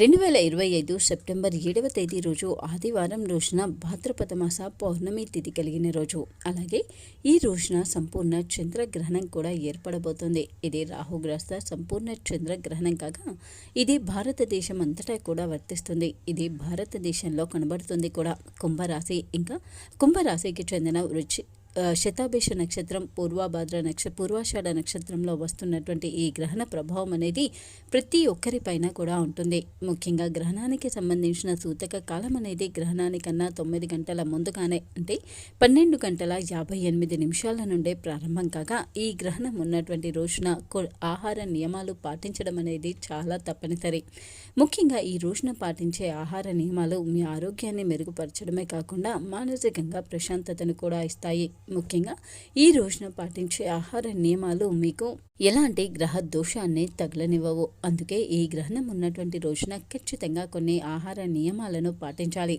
రెండు వేల ఇరవై ఐదు సెప్టెంబర్ ఏడవ తేదీ రోజు ఆదివారం రోజున భాద్రపద మాస పౌర్ణమి తిథి కలిగిన రోజు. అలాగే ఈ రోజున సంపూర్ణ చంద్రగ్రహణం కూడా ఏర్పడబోతుంది. ఇది రాహుగ్రస్త సంపూర్ణ చంద్రగ్రహణం కాగా ఇది భారతదేశం అంతటా కూడా వర్తిస్తుంది. ఇది భారతదేశంలో కనబడుతుంది కూడా. కుంభరాశి ఇంకా కుంభరాశికి చెందిన రుచి శతాభిష నక్షత్రం పూర్వాభాద్ర నక్ష పూర్వాషాఢ నక్షత్రంలో వస్తున్నటువంటి ఈ గ్రహణ ప్రభావం అనేది ప్రతి ఒక్కరిపైన కూడా ఉంటుంది. ముఖ్యంగా గ్రహణానికి సంబంధించిన సూతక కాలం అనేది గ్రహణానికన్నా తొమ్మిది గంటల ముందుగానే అంటే పన్నెండు గంటల యాభై ఎనిమిది నిమిషాల నుండే ప్రారంభం కాగా ఈ గ్రహణం ఉన్నటువంటి రోజున ఆహార నియమాలు పాటించడం అనేది చాలా తప్పనిసరి. ముఖ్యంగా ఈ రోజున పాటించే ఆహార నియమాలు మీ ఆరోగ్యాన్ని మెరుగుపరచడమే కాకుండా మానసికంగా ప్రశాంతతను కూడా ఇస్తాయి. ముఖ్యంగా ఈ రోజున పాటించే ఆహార నియమాలు మీకు ఎలాంటి గ్రహ దోషాన్ని తగలనివ్వవు. అందుకే ఈ గ్రహణం ఉన్నటువంటి రోజున ఖచ్చితంగా కొన్ని ఆహార నియమాలను పాటించాలి.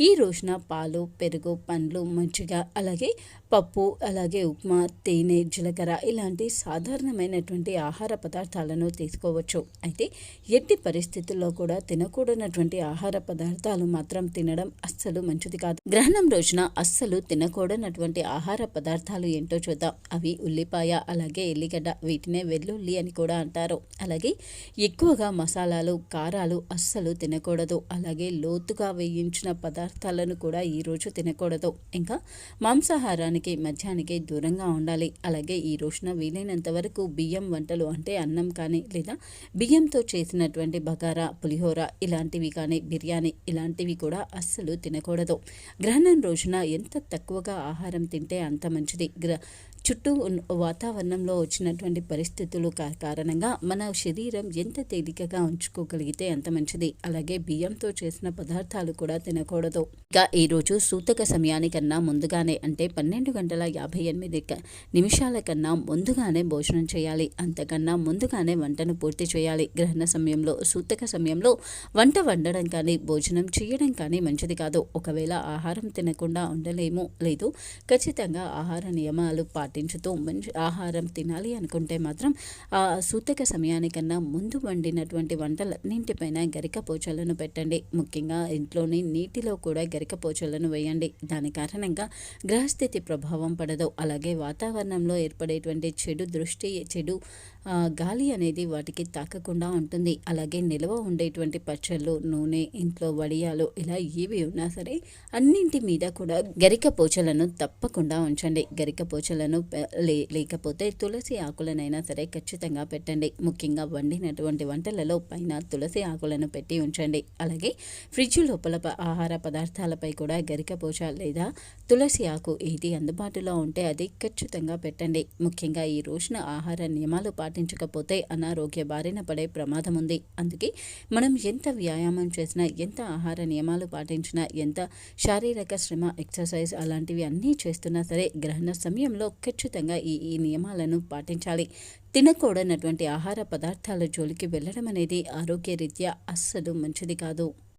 ఈ రోజున పాలు పెరుగు పండ్లు మజ్జిగ అలాగే పప్పు అలాగే ఉప్మా తేనె జీలకర్ర ఇలాంటి సాధారణమైనటువంటి ఆహార పదార్థాలను తీసుకోవచ్చు. అయితే ఎట్టి పరిస్థితుల్లో కూడా తినకూడనటువంటి ఆహార పదార్థాలు మాత్రం తినడం అస్సలు మంచిది కాదు. గ్రహణం రోజున అస్సలు తినకూడనటువంటి ఆహార ఆహార పదార్థాలు ఏంటో చూద్దాం. అవి ఉల్లిపాయ అలాగే ఎల్లిగడ్డ వీటినే వెల్లుల్లి అని కూడా అంటారు. అలాగే ఎక్కువగా మసాలాలు కారాలు అస్సలు తినకూడదు. అలాగే లోతుగా వేయించిన పదార్థాలను కూడా ఈ రోజు తినకూడదు. ఇంకా మాంసాహారానికి మధ్యానికి దూరంగా ఉండాలి. అలాగే ఈ రోజున వీలైనంత వరకు బియ్యం వంటలు అంటే అన్నం కానీ లేదా బియ్యంతో చేసినటువంటి బగారా పులిహోర ఇలాంటివి కానీ బిర్యానీ ఇలాంటివి కూడా అస్సలు తినకూడదు. గ్రహణం రోజున ఎంత తక్కువగా ఆహారం తింటే అంత మంచిది. గ్ర చుట్టూ ఉన్న వాతావరణంలో వచ్చినటువంటి పరిస్థితులు కారణంగా మన శరీరం ఎంత తేలికగా ఉంచుకోగలిగితే అంత మంచిది. అలాగే బియ్యంతో చేసిన పదార్థాలు కూడా తినకూడదు. ఇంకా ఈరోజు సూతక సమయానికన్నా ముందుగానే అంటే పన్నెండు గంటల యాభై ఎనిమిది నిమిషాల కన్నా ముందుగానే భోజనం చేయాలి. అంతకన్నా ముందుగానే వంటను పూర్తి చేయాలి. గ్రహణ సమయంలో సూతక సమయంలో వంట వండడం కానీ భోజనం చేయడం కానీ మంచిది కాదు. ఒకవేళ ఆహారం తినకుండా ఉండలేము లేదు ఖచ్చితంగా ఆహార నియమాలు పాటించుతూ మంచి ఆహారం తినాలి అనుకుంటే మాత్రం ఆ సూతక సమయానికన్నా ముందు వండినటువంటి వంటలన్నింటిపైన గరిక పోచలను పెట్టండి. ముఖ్యంగా ఇంట్లోని నీటిలో కూడా గరిక పోచలను వేయండి. దాని కారణంగా గ్రహస్థితి ప్రభావం పడదు. అలాగే వాతావరణంలో ఏర్పడేటువంటి చెడు దృష్టి చెడు గాలి అనేది వాటికి తాకకుండా ఉంటుంది. అలాగే నిల్వ ఉండేటువంటి పచ్చళ్ళు నూనె ఇంట్లో వడియాలు ఇలా ఏవి ఉన్నా సరే అన్నింటి మీద కూడా గరిక పోచలను తప్పకుండా ఉంచండి. గరిక పోచలను లేకపోతే తులసి ఆకులనైనా సరే ఖచ్చితంగా పెట్టండి. ముఖ్యంగా వండినటువంటి వంటలలో పైన తులసి ఆకులను పెట్టి ఉంచండి. అలాగే ఫ్రిడ్జ్ లోపల ఆహార పదార్థాలపై కూడా గరికపోష లేదా తులసి ఆకు ఏది అందుబాటులో ఉంటే అది ఖచ్చితంగా పెట్టండి. ముఖ్యంగా ఈ రోజున ఆహార నియమాలు పాటించకపోతే అనారోగ్య బారిన పడే ప్రమాదం ఉంది. అందుకే మనం ఎంత వ్యాయామం చేసినా ఎంత ఆహార నియమాలు పాటించినా ఎంత శారీరక శ్రమ ఎక్సర్సైజ్ అలాంటివి అన్నీ చేస్తున్నా సరే గ్రహణ సమయంలో ఖచ్చితంగా ఈ ఈ నియమాలను పాటించాలి. తినకూడనటువంటి ఆహార పదార్థాల జోలికి వెళ్ళడం అనేది ఆరోగ్యరీత్యా అస్సలు మంచిది కాదు.